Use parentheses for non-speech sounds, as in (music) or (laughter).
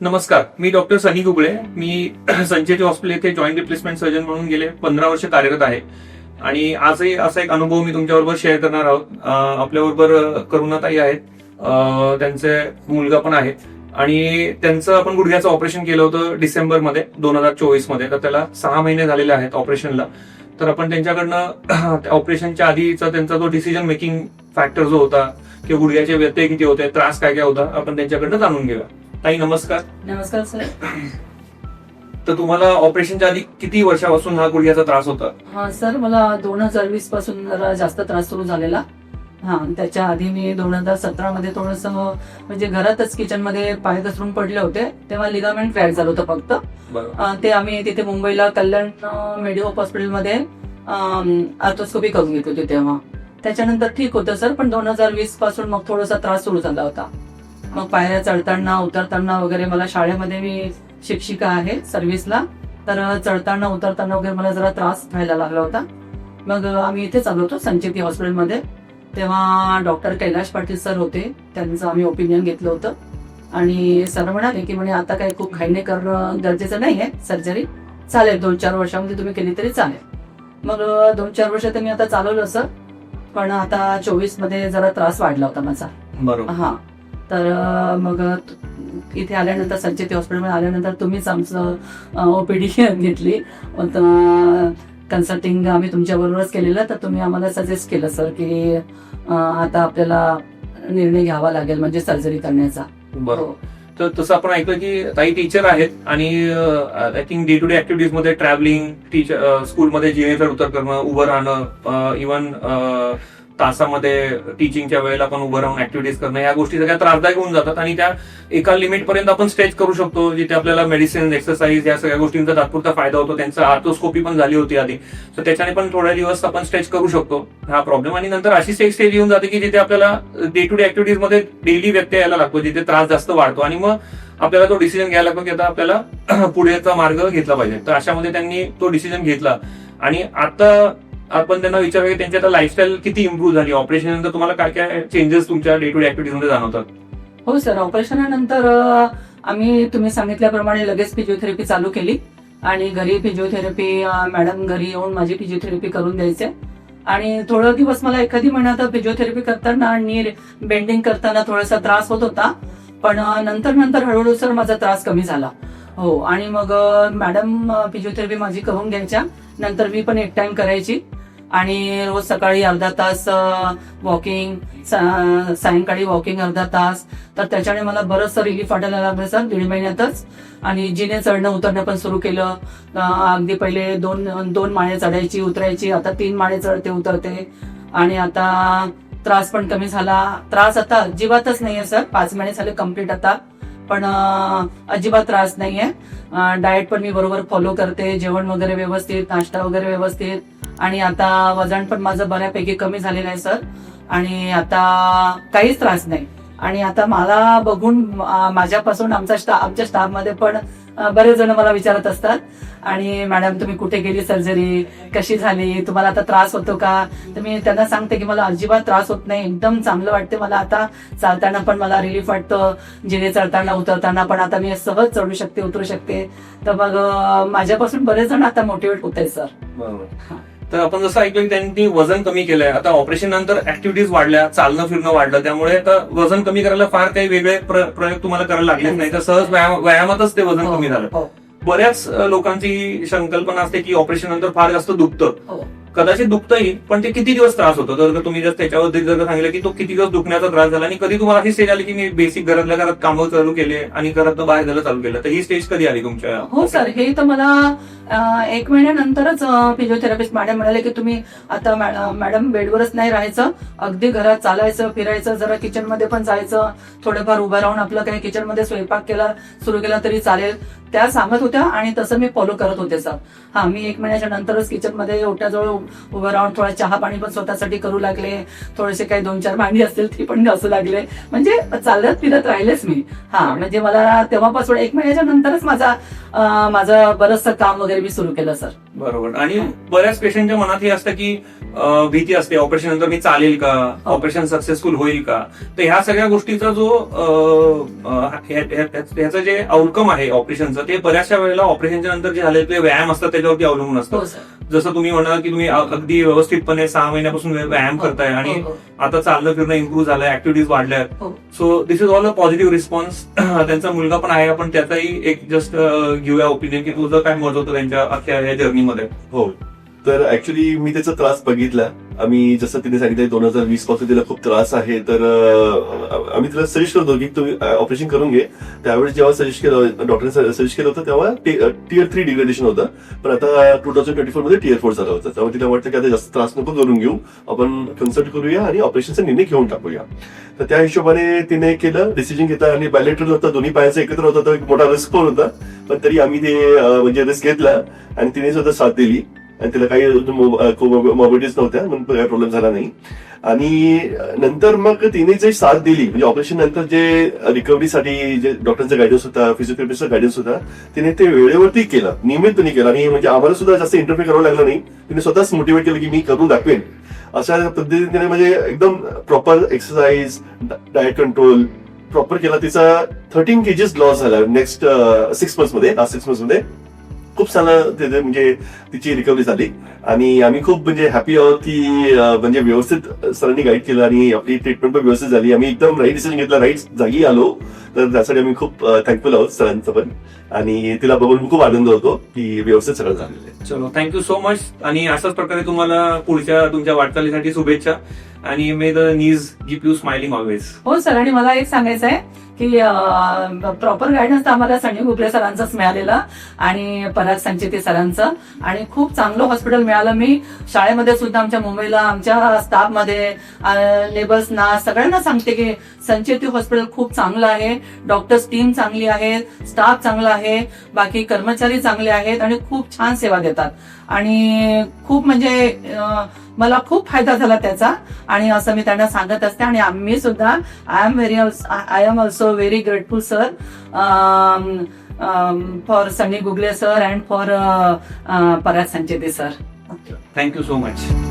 नमस्कार मी डॉक्टर सनी गुगळे. मी (clears throat) संचेती हॉस्पिटल येथे जॉईंट रिप्लेसमेंट सर्जन म्हणून गेले पंधरा वर्ष कार्यरत आहे. आणि आजही असा एक अनुभव मी तुमच्याबरोबर शेअर करणार आहोत. आपल्याबरोबर करुणाताई आहेत. त्यांचे मुलगा पण आहे. आणि त्यांचं आपण गुडघ्याचं ऑपरेशन केलं होतं डिसेंबरमध्ये दोन हजार चोवीसमध्ये तर त्याला सहा महिने झालेले आहेत ऑपरेशनला. तर आपण त्यांच्याकडनं (clears throat) ऑपरेशनच्या आधीचा त्यांचा जो डिसिजन मेकिंग फॅक्टर जो होता किंवा गुडघ्याचे व्यत्यय किती होते त्रास काय काय होता आपण त्यांच्याकडनं जाणून घेऊया. ताई नमस्कार. नमस्कार सर. तर तुम्हाला ऑपरेशनच्या आधी किती वर्षापासून हा गुडघ्याचा त्रास होता? हा सर मला दोन हजार वीसपासून जरा जास्त त्रास सुरू झालेला. हा त्याच्या आधी मी दोन हजार सतरा मध्ये थोडस म्हणजे घरातच किचनमध्ये पाय घसरून पडले होते तेव्हा लिगामेंट क्रॅक झालं होतं फक्त. अं, ते आम्ही तिथे मुंबईला कल्याण मेडिओ हॉस्पिटलमध्ये आर्थोस्कोपी करून घेत होते तेव्हा. त्याच्यानंतर ठीक होतं सर पण दोन हजार वीसपासून मग थोडासा त्रास सुरू झाला होता. मग पायऱ्या चढताना उतरताना वगैरे मला शाळेमध्ये मी शिक्षिका आहे सर्व्हिसला तर चढताना उतरताना वगैरे मला जरा त्रास व्हायला लागला होता. मग आम्ही इथे चालू होतो संचेती हॉस्पिटलमध्ये. तेव्हा डॉक्टर कैलाश पाटील सर होते. त्यांचं आम्ही ओपिनियन घेतलं होतं. आणि सर म्हणाले की म्हणे आता काही खूप घाईने करणं गरजेचं नाही आहे सर्जरी चालेल दोन चार वर्षामध्ये तुम्ही केली तरी चालेल. मग दोन चार वर्ष मी आता चालवलं सर. पण आता चोवीसमध्ये जरा त्रास वाढला होता माझा. बरोबर. हा. तर मग इथे आल्यानंतर संचेती हॉस्पिटलमध्ये आल्यानंतर तुम्हीच आमचं ओपीडी (laughs) घेतली. कन्सल्टिंग आम्ही तुमच्याबरोबरच केलेलं. तर तुम्ही आम्हाला सजेस्ट केलं सर की आता आपल्याला निर्णय घ्यावा लागेल म्हणजे सर्जरी करण्याचा. बरोबर. तर तसं आपण ऐकलं की ताई टीचर आहेत आणि I think day to day ऍक्टिव्हिटीजमध्ये travelling teacher स्कूलमध्ये जिनेचर उतर करणं उभं राहणं इव्हन तासामध्ये टीचिंगच्या वेळेला पण उभं राहून ऍक्टिव्हिटीज करणं या गोष्टी सगळ्या त्रासदायक होऊन जातात आणि त्या एका लिमिट पर्यंत आपण स्ट्रेच करू शकतो जिथे आपल्याला मेडिसिन एक्सरसाइज या सगळ्या गोष्टींचा तात्पुरता फायदा होतो. त्यांचा आर्थोस्कोपी पण झाली होती आधी. तर त्याच्याने पण थोड्या दिवस आपण स्ट्रेच करू शकतो. हा प्रॉब्लेम आणि नंतर अशी एक स्टेज येऊन जाते की जिथे आपल्याला डे टू डे ऍक्टिव्हिटीजमध्ये डेली व्यत्यय यायला लागतो जिथे त्रास जास्त वाढतो. आणि मग आपल्याला तो डिसिजन घ्यायला लागतो की आता आपल्याला (clears throat) पुढेचा मार्ग घेतला पाहिजे. तर अशामध्ये त्यांनी तो डिसिजन घेतला. आणि आता आपण त्यांना विचारूया की त्यांची आता लाईफस्टाईल किती इम्प्रूव्ह झाली? ऑपरेशन नंतर तुम्हाला काय काय चेंजेस तुमच्या डे टू डे ऍक्टिव्हिटीजमध्ये जाणवतात? हो सर ऑपरेशनानंतर आम्ही तुम्ही सांगितल्याप्रमाणे लगेच फिजिओथेरपी चालू केली. आणि घरी फिजिओथेरपी मॅडम घरी येऊन माझी फिजिओथेरपी करून द्यायचे. आणि थोडं दिवस मला एखादी महिन्यात फिजिओथेरपी करताना आणि बेंडिंग करताना थोडासा त्रास होत होता. पण नंतर नंतर हळूहळू सर माझा त्रास कमी झाला. हो आणि मग मॅडम फिजिओथेरपी माझी करून घ्यायच्या. नंतर मी पण एक टाइम करायची. आणि रोज सकाळी अर्धा तास वॉकिंग सायंकाळी वॉकिंग अर्धा तास. तर त्याच्याने मला बरंच रिलीफ वाटायला लागलं सर दीड महिन्यातच. आणि जिने चढणं उतरणं पण सुरू केलं. अगदी पहिले दोन दोन माळे चढायची उतरायची. आता तीन माळे चढते उतरते. आणि आता त्रास पण कमी झाला. त्रास आता अजिबातच नाहीये सर पाच महिने झाले कंप्लीट आता. पण अजिबात त्रास नाहीये. डाएट पण मी बरोबर फॉलो करते. जेवण वगैरे व्यवस्थित नाश्ता वगैरे व्यवस्थित. आणि आता वजन पण माझं बऱ्यापैकी कमी झालेलं आहे सर. आणि आता काहीच त्रास नाही. आणि आता मला बघून माझ्यापासून आमचा स्टाफ आमच्या स्टाफमध्ये पण बरेच जण मला विचारत असतात. आणि मॅडम तुम्ही कुठे गेली सर्जरी? कशी झाली? तुम्हाला आता त्रास होतो का? तर मी त्यांना सांगते की मला अजिबात त्रास होत नाही. एकदम चांगलं वाटते मला आता. चालताना पण मला रिलीफ वाटतं. जिने चढताना उतरताना पण आता मी सहज चढू शकते उतरू शकते. तर मग माझ्यापासून बरेच जण आता मोटिवेट होत आहे सर. बरोबर. तर आपण जसं ऐकलं की त्यांनी वजन कमी केलंय. आता ऑपरेशन नंतर ऍक्टिव्हिटीज वाढल्या चालणं फिरणं वाढलं. त्यामुळे आता वजन कमी करायला फार काही वेगळे प्र- प्रयोग तुम्हाला करायला लागलेच नाही. तर सहज व्यायाम- व्यायामातच ते वजन कमी झालं. हो. बऱ्याच लोकांची संकल्पना असते की ऑपरेशन नंतर फार जास्त दुखतं. कदाचित कदाचित येईल पण ते किती दिवस त्रास होतो? जर तुम्ही जर त्याच्यावर जर सांगितलं की तो किती दिवस दुखण्याचा त्रास झाला आणि कधी तुम्हाला ही स्टेज आली की मी बेसिक घरातल्या घरात कामं चालू केले आणि घरात बाहेर जायला चालू केलं तर ही स्टेज कधी आली तुमच्या? हो सर हे तर मला एक महिन्यानंतरच फिजिओथेरपिस्ट मॅडम म्हणाले की तुम्ही आता मॅडम बेडवरच नाही राहायचं. अगदी घरात चालायचं फिरायचं जरा किचनमध्ये पण जायचं. थोडंफार उभं राहून आपलं काही किचनमध्ये स्वयंपाक केला सुरू केला तरी चालेल. त्या सांगत होत्या आणि तसं मी फॉलो करत होते सर हा मी एक महिन्याच्या नंतरच किचनमध्ये ओट्याजवळ उभं राहून थोडा चहा पाणी पण स्वतःसाठी करू लागले. थोडेसे काही दोन चार भांडी असतील ती पण घासू लागले. म्हणजे चालत फिरत राहिलेच मी. हा म्हणजे मला तेव्हापासून एक महिन्याच्या नंतरच माझा माझं बरचसं काम वगैरे मी सुरू केलं सर बरोबर. आणि बऱ्याच पेशंटच्या मनात हे असतं की भीती असते. ऑपरेशन नंतर मी चालेल का? हो. ऑपरेशन सक्सेसफुल होईल का? तर ह्या सगळ्या गोष्टीचा जो ह्याचं जे आउटकम आहे ऑपरेशनचं ते बऱ्याचशा वेळेला ऑपरेशनच्या नंतर जे झालेले व्यायाम असतात त्याच्यावरती अवलंबून असतं. हो जसं तुम्ही म्हणाल की तुम्ही अगदी व्यवस्थितपने सहा महिन्यापासून व्या- व्यायाम करताय आणि हो, हो, आता चालणं फिरणं इम्प्रूव्ह झालंय ऍक्टिव्हिटीज वाढल्यात. हो. So this is all a positive response त्यांचा मुलगा पण आहे आपण त्याचाही एक जस्ट घेऊया ओपिनियन की तुझं काय मत होतं त्यांच्या अख्ख्या या जर्नीमध्ये हो. तर ऍक्च्युली मी त्याचा त्रास बघितला. आम्ही जसं तिने सांगितलं दोन हजार वीसपासून तिला खूप त्रास आहे तर आम्ही तिला सजेस्ट करतो की तुम्ही ऑपरेशन करून घे. त्यावेळेस जेव्हा सजेस्ट केलं डॉक्टरने सजेस्ट केलं होतं तेव्हा टियर थ्री डिग्रेडेशन होतं. पण आता टू थाउजंड ट्वेंटी फोरमध्ये टियर फोर झालं होतं. त्यामुळे तिला वाटतं की आता जास्त त्रास नको करून घेऊ. आपण कन्सल्ट करूया आणि ऑपरेशनचा निर्णय घेऊन टाकूया. तर त्या हिशोबाने तिने केलं डिसिजन घेतलं आणि बॅलेटरल होता. दोन्ही पायाचं एकत्र होता तो एक मोठा रिस्क पण होता. पण तरी आम्ही ते म्हणजे रिस्क घेतला आणि तिने सुद्धा साथ दिली. आणि त्याला काही मोबिलिटीज नव्हत्या म्हणून काही प्रॉब्लेम झाला नाही. आणि नंतर मग तिने जे साथ दिली म्हणजे ऑपरेशन नंतर जे रिकव्हरीसाठी जे डॉक्टरचा गायडन्स होता फिजिओथेरपिस्टचा गायडन्स होता तिने ते वेळेवरती केलं नियमितपणे केलं. आणि म्हणजे आम्हाला सुद्धा जास्त इंटरफेअर करावं लागलं नाही. तिने स्वतःच मोटिवेट केलं की मी करून दाखवेन. अशा पद्धतीने तिने म्हणजे एकदम proper exercise diet control proper केला. तिचा थर्टीन केजीस लॉस झाला नेक्स्ट सिक्स मंथमध्ये लास्ट सिक्स मंथ्समध्ये. खूप चांगलं त्याचे म्हणजे तिची रिकव्हरी झाली. आणि आम्ही खूप म्हणजे हॅपी आहोत की म्हणजे व्यवस्थित सरांनी गाईड केलं आणि आपली ट्रीटमेंट पण व्यवस्थित झाली. आम्ही एकदम राईट डिसिजन घेतला राईट जागी आलो. तर त्यासाठी आम्ही खूप थँकफुल आहोत सरांचं पण. आणि तिला बघून खूप आनंद होतो की व्यवस्थित सगळं झालेलं आहे. चलो थँक्यू सो मच आणि अशाच प्रकारे तुम्हाला पुढच्या तुमच्या वाटचालीसाठी शुभेच्छा. आणि may the knees keep you smiling always हो सर आणि मला एक सांगायचं आहे की प्रॉपर गायडन्स आम्हाला सनी गुबले सरांचाच मिळालेला आणि पराग संचेती सरांचं. आणि खूप चांगलं हॉस्पिटल मिळालं. मी शाळेमध्ये सुद्धा आमच्या मुंबईला आमच्या स्टाफमध्ये लेबर्सना सगळ्यांना सांगते की संचेती हॉस्पिटल खूप चांगलं आहे. डॉक्टर्स टीम चांगली आहे. स्टाफ चांगला आहे. बाकी कर्मचारी चांगले आहेत आणि खूप छान सेवा देतात. आणि खूप म्हणजे मला खूप फायदा झाला त्याचा. आणि असं मी त्यांना सांगत असते आणि आम्ही सुद्धा I am very I am also very grateful sir for Sunny Gugale sir and for Parag Sancheti sir thank you so much